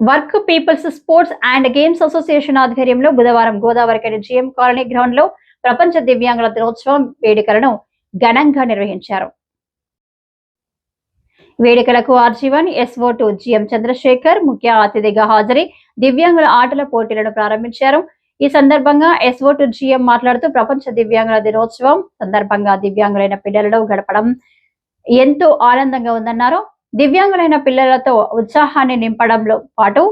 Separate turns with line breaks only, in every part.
Work people's sports and games association ఆధ్వర్యంలో బుధవారం గోదావరికైన GM colony గ్రౌండ్లో ప్రపంచ దివ్యాంగుల దినోత్సవం వేడుకలను ఘనంగా నిర్వహించారు. వేడుకలకు R G one SO to GM Chandrashekar ముఖ్య అతిథిగా హాజరై దివ్యాంగుల ఆటల పోటీలను ప్రారంభించారు. ఈ సందర్భంగా ఎస్ఓ టు జిఎం మాట్లాడుతూ ప్రపంచ దివ్యాంగుల దినోత్సవం సందర్భంగా దివ్యాంగులైన పిల్లలలో గడపడం ఎంతో ఆనందంగా ఉందన్నారు. దివ్యాంగులైన పిల్లలతో ఉత్సాహాన్ని నింపడంలో పాటు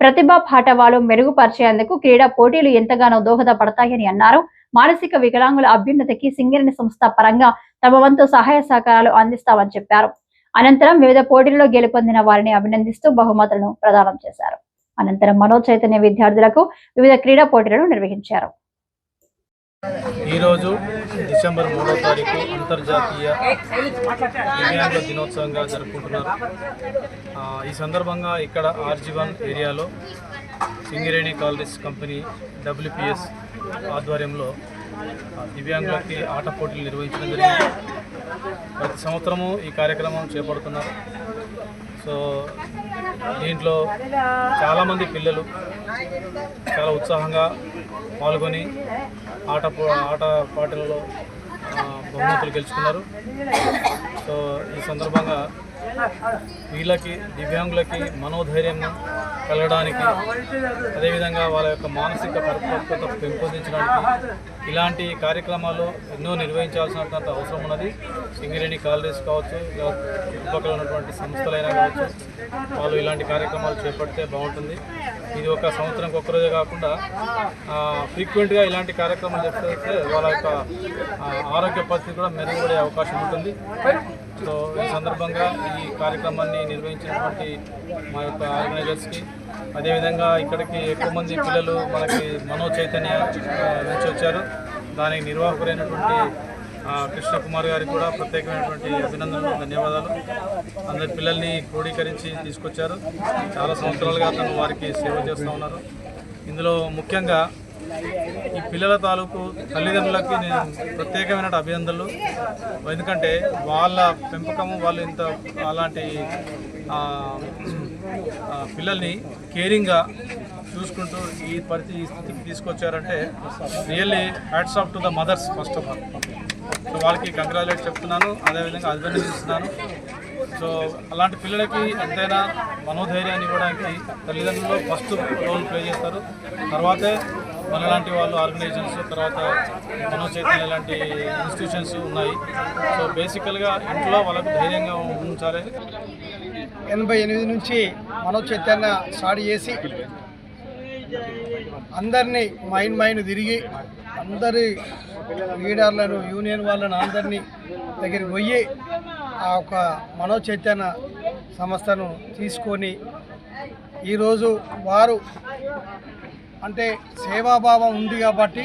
ప్రతిభా పాఠవాలు మెరుగుపరిచేందుకు క్రీడా పోటీలు ఎంతగానో దోహదపడతాయని అన్నారు. మానసిక వికలాంగుల అభ్యున్నతికి సింగరేణి సంస్థ పరంగా తమ వంతు సహాయ సహకారాలు అందిస్తామని చెప్పారు. అనంతరం వివిధ పోటీల్లో గెలుపొందిన వారిని అభినందిస్తూ బహుమతులను ప్రదానం చేశారు. అనంతరం మనో చైతన్య విద్యార్థులకు వివిధ క్రీడా పోటీలను నిర్వహించారు.
ఈరోజు డిసెంబర్ మూడో తారీఖు అంతర్జాతీయ దివ్యాంగ దినోత్సవంగా జరుపుకుంటున్నారు. ఈ సందర్భంగా ఇక్కడ ఆర్జీవన్ ఏరియాలో సింగిరేణి కాలరీస్ కంపెనీ డబ్ల్యూపిఎస్ ఆధ్వర్యంలో దివ్యాంగులకి ఆట పోటీలు నిర్వహించడం జరిగింది. ప్రతి సంవత్సరము ఈ కార్యక్రమం చేపడుతున్నారు. సో దీంట్లో చాలామంది పిల్లలు చాలా ఉత్సాహంగా పాల్గొని ఆట ఆట పాటలలో బహుమతులు గెలుచుకున్నారు. సో ఈ సందర్భంగా వీళ్ళకి దివ్యాంగులకి మనోధైర్యం కలగడానికి అదేవిధంగా వాళ్ళ యొక్క మానసిక పరిపక్వత పెంపొందించడానికి ఇలాంటి కార్యక్రమాలు ఎన్నో నిర్వహించాల్సినటువంటి అవసరం ఉన్నది. సింగిరేణి కాలనీస్ కావచ్చు ఇలా చుట్టుపక్కల ఉన్నటువంటి సంస్థలైనా కావచ్చు వాళ్ళు ఇలాంటి కార్యక్రమాలు చేపడితే బాగుంటుంది. ఇది ఒక సంవత్సరంకి ఒక్కరోజే కాకుండా ఫ్రీక్వెంట్గా ఇలాంటి కార్యక్రమాలు చేస్తే వాళ్ళ యొక్క ఆరోగ్య పరిస్థితి కూడా మెరుగుపడే అవకాశం ఉంటుంది. సో ఈ సందర్భంగా ఈ కార్యక్రమాన్ని నిర్వహించినటువంటి మా యొక్క ఆర్గనైజర్స్కి అదేవిధంగా ఇక్కడికి ఎక్కువ మంది పిల్లలు మనకి మనో చైతన్య నుంచి వచ్చారు. దానికి నిర్వాహకులైనటువంటి కృష్ణకుమార్ గారికి కూడా ప్రత్యేకమైనటువంటి అభినందనలు ధన్యవాదాలు. అందరి పిల్లల్ని క్రోడీకరించి తీసుకొచ్చారు. చాలా సంవత్సరాలుగా తను వారికి సేవ చేస్తూ ఉన్నారు. ఇందులో ముఖ్యంగా ఈ పిల్లల తాలూకు తల్లిదండ్రులకి నేను ప్రత్యేకమైన అభినందనలు. ఎందుకంటే వాళ్ళ పెంపకము వాళ్ళు ఇంత అలాంటి పిల్లల్ని కేరింగ్గా చూసుకుంటూ ఈ పరిస్థితి ఈ స్థితికి తీసుకొచ్చారంటే really hats off to the mothers first of all. So వాళ్ళకి కంగ్రాచులేట్ చెప్తున్నాను అదేవిధంగా అభినందిస్తున్నాను సో అలాంటి పిల్లలకి ఎంతైనా మనోధైర్యాన్ని ఇవ్వడానికి తల్లిదండ్రులు ఫస్ట్ రోల్ ప్లే చేస్తారు. తర్వాతే మనలాంటి వాళ్ళు ఆర్గనైజేషన్స్ తర్వాత మనో ఇలాంటి లాంటి ఇన్స్టిట్యూషన్స్ ఉన్నాయి. సో బేసికల్గా ఇంట్లో వాళ్ళకు ధైర్యంగా ఉంచాలి.
ఎనభై ఎనిమిది నుంచి మనోచైతన్య స్టార్ట్ చేసి అందరినీ మైండ్ మైండ్ తిరిగి అందరి లీడర్లను యూనియన్ వాళ్ళను అందరినీ దగ్గరికి పోయి ఆ ఒక మనోచైతన్య సంస్థను తీసుకొని ఈరోజు వారు అంటే సేవాభావం ఉంది కాబట్టి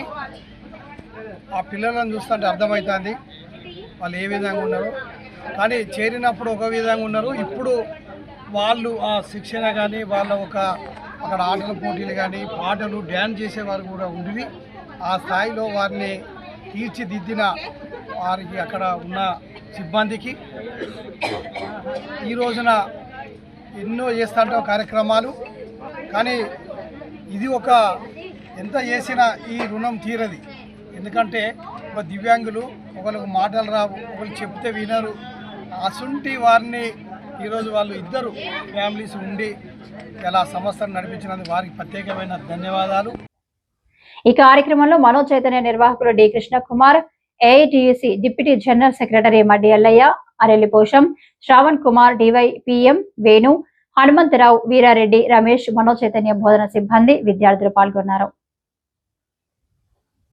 ఆ పిల్లలను చూస్తుంటే అర్థమవుతుంది వాళ్ళు ఏ విధంగా ఉన్నారు. కానీ చేరినప్పుడు ఒక విధంగా ఉన్నారు. ఇప్పుడు వాళ్ళు ఆ శిక్షణ కానీ వాళ్ళ ఒక అక్కడ ఆటల పోటీలు కానీ పాటలు డ్యాన్స్ చేసేవారు కూడా ఉండి ఆ స్థాయిలో వారిని తీర్చిదిద్దిన వారికి అక్కడ ఉన్న సిబ్బందికి ఈ రోజున ఎన్నో చేస్తుంటాం కార్యక్రమాలు. కానీ ఇది ఒక ఎంత చేసినా ఈ రుణం తీరది. ఎందుకంటే ఒక దివ్యాంగులు ఒకరికి మాటలు రావు ఒకరు చెప్తే వినరు. అసుంటి వారిని ఈరోజు వాళ్ళు ఇద్దరు ఫ్యామిలీస్ ఉండి ఇలా సంస్థను నడిపించినందుకు వారికి ప్రత్యేకమైన ధన్యవాదాలు.
ఈ కార్యక్రమంలో మనో చైతన్య నిర్వాహకులు D Krishna Kumar AITUC deputy general secretary Maddi Ellaiah Arelli Posham Sravan Kumar D Y PM Venu Hanumantharao Veerareddy Ramesh Mano Chaitanya బోధన సిబ్బంది విద్యార్థులు పాల్గొన్నారు.